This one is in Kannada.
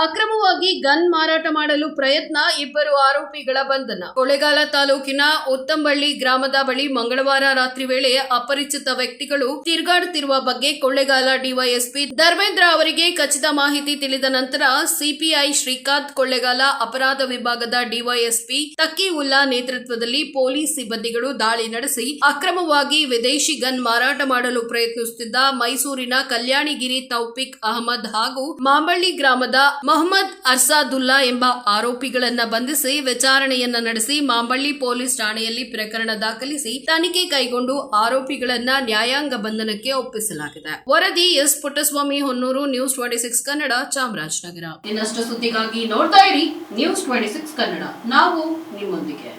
ಅಕ್ರಮವಾಗಿ ಗನ್ ಮಾರಾಟ ಮಾಡಲು ಪ್ರಯತ್ನ, ಇಬ್ಬರು ಆರೋಪಿಗಳ ಬಂಧನ. ಕೊಳೆಗಾಲ ತಾಲೂಕಿನ ಉತ್ತಂಬಳ್ಳಿ ಗ್ರಾಮದ ಬಳಿ ಮಂಗಳವಾರ ರಾತ್ರಿ ವೇಳೆ ಅಪರಿಚಿತ ವ್ಯಕ್ತಿಗಳು ತಿರುಗಾಡುತ್ತಿರುವ ಬಗ್ಗೆ ಕೊಳ್ಳೆಗಾಲ ಡಿವೈಎಸ್ಪಿ ಧರ್ಮೇಂದ್ರ ಅವರಿಗೆ ಖಚಿತ ಮಾಹಿತಿ ತಿಳಿದ ನಂತರ ಸಿಪಿಐ ಶ್ರೀಕಾಂತ್ ಕೊಳ್ಳೆಗಾಲ ಅಪರಾಧ ವಿಭಾಗದ ಡಿವೈಎಸ್ಪಿ ತಕ್ಕಿ ಉಲ್ಲಾ ನೇತೃತ್ವದಲ್ಲಿ ಪೊಲೀಸ್ ಸಿಬ್ಬಂದಿಗಳು ದಾಳಿ ನಡೆಸಿ ಅಕ್ರಮವಾಗಿ ವಿದೇಶಿ ಗನ್ ಮಾರಾಟ ಮಾಡಲು ಪ್ರಯತ್ನಿಸುತ್ತಿದ್ದ ಮೈಸೂರಿನ ಕಲ್ಯಾಣಿಗಿರಿ ತೌಫಿಕ್ ಅಹಮದ್ ಹಾಗೂ ಮಾಂಬಳ್ಳಿ ಗ್ರಾಮದ ಮೊಹಮ್ಮದ್ ಅರ್ಸಾದುಲ್ಲಾ ಎಂಬ ಆರೋಪಿಗಳನ್ನು ಬಂಧಿಸಿ ವಿಚಾರಣೆಯನ್ನ ನಡೆಸಿ ಮಾಂಬಳ್ಳಿ ಪೊಲೀಸ್ ಠಾಣೆಯಲ್ಲಿ ಪ್ರಕರಣ ದಾಖಲಿಸಿ ತನಿಖೆ ಕೈಗೊಂಡು ಆರೋಪಿಗಳನ್ನ ನ್ಯಾಯಾಂಗ ಬಂಧನಕ್ಕೆ ಒಪ್ಪಿಸಲಾಗಿದೆ. ವರದಿ S Puttaswamy Honnur, news twenty six Kannada, Chamarajanagar. ಇನ್ನಷ್ಟು ಸುದ್ದಿಗಾಗಿ ನೋಡ್ತಾ ಇರಿ ನ್ಯೂಸ್ ಟ್ವೆಂಟಿ ಕನ್ನಡ. ನಾವು ನಿಮ್ಮೊಂದಿಗೆ.